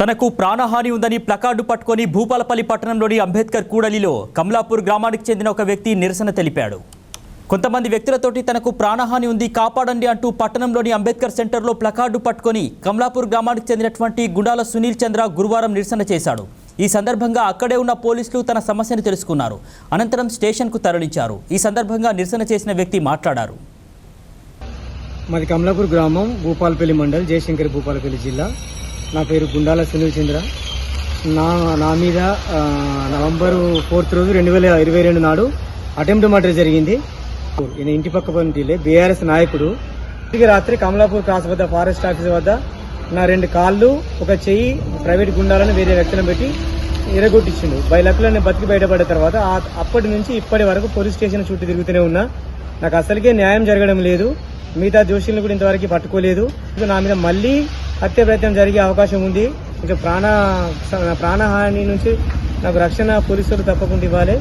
తనకు ప్రాణహాని ఉందని ప్లకార్డు పట్టుకొని భూపాలపల్లి పట్టణంలోని అంబేద్కర్ కూడలిలో కమలాపూర్ గ్రామానికి చెందిన ఒక వ్యక్తి నిరసన తెలిపాడు. కొంతమంది వ్యక్తులతోటి తనకు ప్రాణహాని ఉంది కాపాడండి అంటూ పట్టణంలోని అంబేద్కర్ సెంటర్లో ప్లకార్డు పట్టుకొని కమలాపూర్ గ్రామానికి చెందినటువంటి గుండాల సునీల్ చంద్ర గురువారం నిరసన చేశాడు. ఈ సందర్భంగా అక్కడే ఉన్న పోలీసులు తన సమస్యను తెలుసుకున్నారు. అనంతరం స్టేషన్కు తరలించారు. ఈ సందర్భంగా నిరసన చేసిన వ్యక్తి మాట్లాడారు. మాది కమలాపూర్ గ్రామం భూపాలపల్లి మండల్ జయశంకర్ భూపాలపల్లి జిల్లా. నా పేరు గుండాల సునీల్ చంద్ర నా నా మీద నవంబర్ ఫోర్త్ రోజు రెండు వేల ఇరవై రెండు నాడు అటెంప్ట్ మర్డర్ జరిగింది. ఈయన ఇంటి పక్క పంటిలే బీఆర్ఎస్ నాయకుడు. తిరిగి రాత్రి కమలాపూర్ క్రాస్ వద్ద ఫారెస్ట్ ఆఫీస్ వద్ద నా రెండు కాళ్ళు ఒక చెయ్యి ప్రైవేట్ గుండాలను వేరే వ్యక్తులను పెట్టి ఎరగొట్టించిండు బై లక్లో నేను బతికి బయటపడ్డ తర్వాత అప్పటి నుంచి ఇప్పటి వరకు పోలీస్ స్టేషన్ చుట్టూ తిరుగుతూనే ఉన్నా. నాకు అసలుకే న్యాయం జరగడం లేదు. మిగతా దోషులను కూడా ఇంతవరకు పట్టుకోలేదు. నా మీద మళ్ళీ హత్య ప్రయత్నం జరిగే అవకాశం ఉంది. ఇంకా ప్రాణ ప్రాణహాని నుంచి నాకు రక్షణ పోలీసులు తప్పకుండా ఇవ్వాలి.